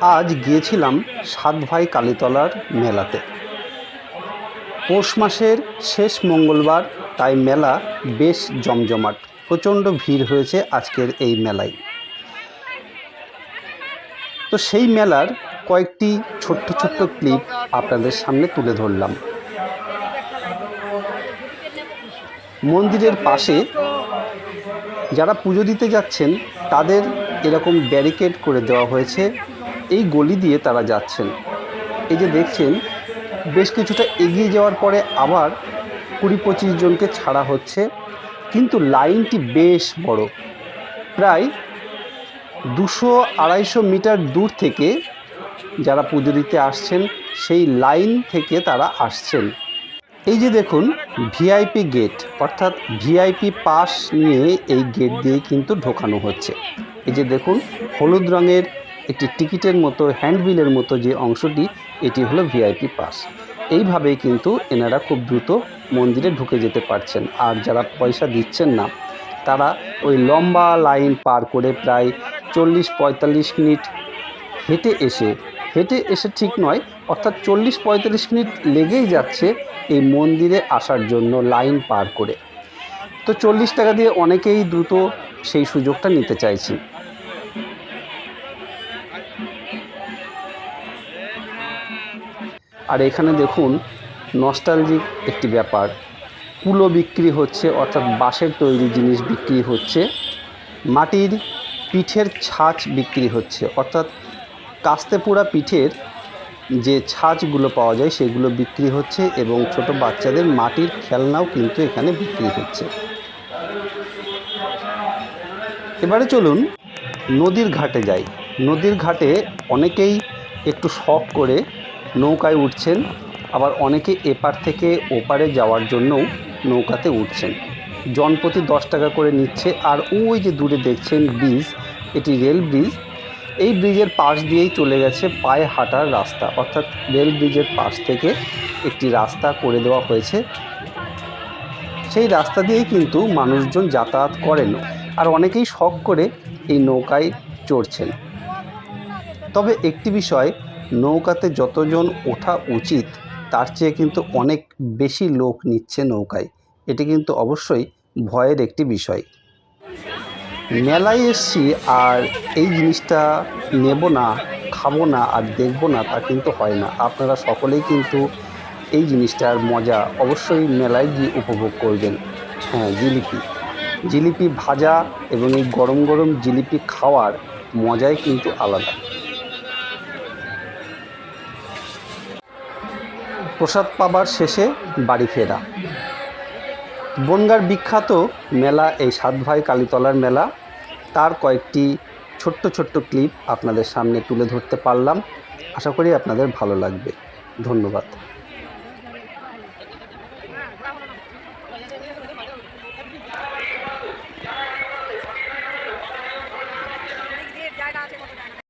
আজ গিয়েছিলাম সাত ভাই কালীতলার মেলাতে। পৌষ মাসের শেষ মঙ্গলবার, তাই মেলা বেশ জমজমাট। প্রচণ্ড ভিড় হয়েছে আজকের এই মেলায়। তো সেই মেলার কয়েকটি ছোট্ট ছোট্ট ক্লিপ আপনাদের সামনে তুলে ধরলাম। মন্দিরের পাশে যারা পুজো দিতে যাচ্ছেন, তাদের এরকম ব্যারিকেড করে দেওয়া হয়েছে। এই গলি দিয়ে তারা যাচ্ছেন। এই যে দেখছেন, বেশ কিছুটা এগিয়ে যাওয়ার পরে আবার কুড়ি পঁচিশ জনকে ছাড়া হচ্ছে, কিন্তু লাইনটি বেশ বড়। প্রায় দুশো আড়াইশো মিটার দূর থেকে যারা পুজো দিতে আসছেন, সেই লাইন থেকে তারা আসছেন। এই যে দেখুন, ভিআইপি গেট, অর্থাৎ ভিআইপি পাস নিয়ে এই গেট দিয়ে কিন্তু ঢোকানো হচ্ছে। এই যে দেখুন, হলুদ রঙের একটি টিকিটের মতো, হ্যান্ডবিলের মতো যে অংশটি, এটি হলো ভিআইপি পাস। এইভাবেই কিন্তু এনারা খুব দ্রুত মন্দিরে ঢুকে যেতে পারছেন। আর যারা পয়সা দিচ্ছেন না, তারা ওই লম্বা লাইন পার করে প্রায় চল্লিশ পঁয়তাল্লিশ মিনিট হেঁটে এসে হেঁটে এসে ঠিক নয়, অর্থাৎ চল্লিশ পঁয়তাল্লিশ মিনিট লেগেই যাচ্ছে এই মন্দিরে আসার জন্য লাইন পার করে। তো চল্লিশ টাকা দিয়ে অনেকেই দ্রুত সেই সুযোগটা নিতে চাইছে। আর এখানে দেখুন নস্টালজিক একটি ব্যাপার। কুলো বিক্রি হচ্ছে, অর্থাৎ বাঁশের তৈরি জিনিস বিক্রি হচ্ছে। মাটির পিঠের ছাঁচ বিক্রি হচ্ছে, অর্থাৎ কাস্তে পোড়া পিঠের যে ছাঁচগুলো পাওয়া যায়, সেগুলো বিক্রি হচ্ছে এবং ছোট বাচ্চাদের মাটির খেলনাও কিন্তু এখানে বিক্রি হচ্ছে। এবারে চলুন নদীর ঘাটে যাই। নদীর ঘাটে অনেকেই একটু শখ করে নৌকায় উঠছেন, আবার অনেকে এপার থেকে ওপারে যাওয়ার জন্যও নৌকাতে উঠছেন। জনপ্রতি দশ টাকা করে নিচ্ছে, আর ওই যে দূরে দেখছেন ব্রিজ, এটি রেল ব্রিজ। এই ব্রিজের পাশ দিয়েই চলে গেছে পায়ে হাঁটার রাস্তা। অর্থাৎ রেল ব্রিজের পাশ থেকে একটি রাস্তা করে দেওয়া হয়েছে। সেই রাস্তা দিয়েই কিন্তু মানুষজন যাতায়াত করেন, আর অনেকেই শখ করে এই নৌকায় চড়ছেন। তবে একটি বিষয় নৌকাতে যতজন ওঠা উচিত, তার চেয়ে কিন্তু অনেক বেশি লোক নিচ্ছে নৌকায়। এটি কিন্তু অবশ্যই ভয়ের একটি বিষয়। মেলায় এসছি আর এই জিনিসটা নেব না, খাব না আর দেখব না তা কিন্তু হয় না। আপনারা সকলেই কিন্তু এই জিনিসটার মজা অবশ্যই মেলায় গিয়ে উপভোগ করবেন। হ্যাঁ জিলিপি। জিলিপি ভাজা এবং এই গরম গরম জিলিপি খাওয়ার মজাই কিন্তু আলাদা। প্রসাদ পাবার শেষে বাড়ি ফেরা। বনগার বিখ্যাত মেলা, এই সাত ভাই কালীতলার মেলা, তার কয়েকটি ছোট্ট ছোট্ট ক্লিপ আপনাদের সামনে তুলে ধরতে পারলাম। আশা করি আপনাদের ভালো লাগবে। ধন্যবাদ।